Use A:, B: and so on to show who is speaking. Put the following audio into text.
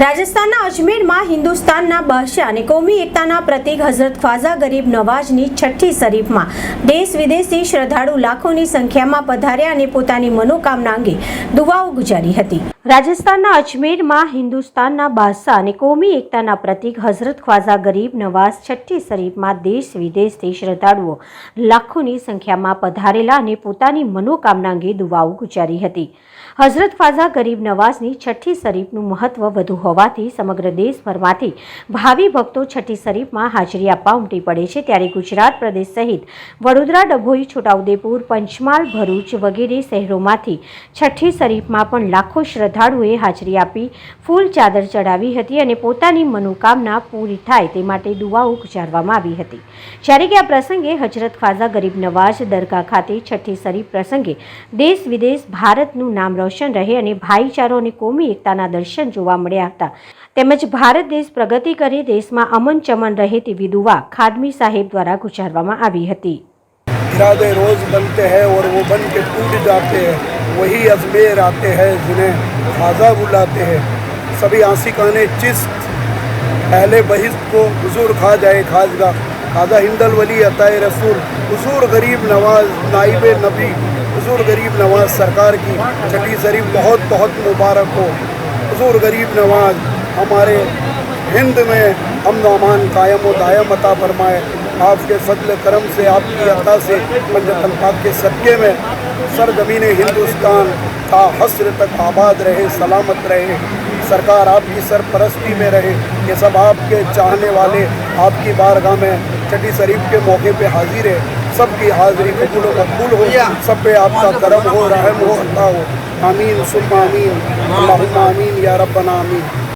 A: રાજસ્થાનના અજમેરમાં હિન્દુસ્તાનના બાદશાહ અને કોમી એકતાના પ્રતીક હઝરત ખ્વાઝા ગરીબ નવાજની છઠ્ઠી શરીફમાં દેશ વિદેશથી શ્રદ્ધાળુ લાખોની સંખ્યામાં પધાર્યા અને પોતાની મનોકામના અંગે દુવાઓ ગુજારી હતી. રાજસ્થાનના અજમેરમાં હિન્દુસ્તાનના બાદશાહ અને કોમી એકતાના પ્રતીક હઝરત ખ્વાઝા ગરીબ નવાઝ છઠ્ઠી શરીફમાં દેશ વિદેશથી શ્રદ્ધાળુઓ લાખોની સંખ્યામાં પધારેલા અને પોતાની મનોકામના અંગે દુવાઓ ગુજારી હતી. હઝરત ખ્વાઝા ગરીબ નવાઝની છઠ્ઠી શરીફનું મહત્વ વધુ હોવાથી સમગ્ર દેશભરમાંથી ભાવિ ભક્તો છઠ્ઠી શરીફમાં હાજરી આપવા ઉમટી પડે છે. ત્યારે ગુજરાત પ્રદેશ સહિત વડોદરા, ડભોઈ, છોટાઉદેપુર, પંચમહાલ, ભરૂચ વગેરે શહેરોમાંથી છઠ્ઠી શરીફમાં પણ લાખો શ્રદ્ધાળુએ હાજરી આપી, ફૂલ ચાદર ચડાવી હતી અને પોતાની મનોકામના પૂરી થાય તે માટે દુઆઓ ગુજારવામાં આવી હતી. જ્યારે કે આ પ્રસંગે હજરત ખ્વાઝા ગરીબ નવાઝ દરગાહ ખાતે છઠ્ઠી શરીફ પ્રસંગે દેશ વિદેશ ભારતનું નામ રોશન રહે અને ભાઈચારો અને કોમી એકતાના દર્શન જોવા મળ્યા. હતા તેમજ ભારત દેશ પ્રગતિ કરે દેશમાં અમન ચમન રહે તેવી દુવા ખાદમી સાહેબ દ્વારા ગુજારવામાં આવી હતી
B: इरादे रोज बनते हैं और वो बन के टूट जाते हैं वही अजमेर आते हैं जिन्हें खाजा बुलाते हैं सभी आशिकाने चिस्त पहले बहिस्त को हुजूर खा जाए खाजगा खाजा हिंदल वली अताए रसूल हुजूर गरीब नवाज नाइब नबी हुजूर गरीब नवाज सरकार की छठी शरीफ बहुत बहुत मुबारक हो हुजूर गरीब नवाज़ हमारे हिंद में अमन अमान कायम व दायम अता फरमाए। आपके फजल करम से, आपकी अता से पंजतन पाक के सदक़े में सरजमीन हिंदुस्तान का हसर तक आबाद रहे, सलामत रहे। सरकार आपकी सरपरस्ती में रहे, ये सब आपके चाहने वाले आपकी बारगाह में छठी शरीफ के मौके पे हाजिर है। सबकी हाजिरी कबूल का मकबूल हो। सब पे आपका करम हो रहम हो अल्लाह हो। आमीन सुम्मा आमीन। अल्लाह आमीन या रब्बना आमीन।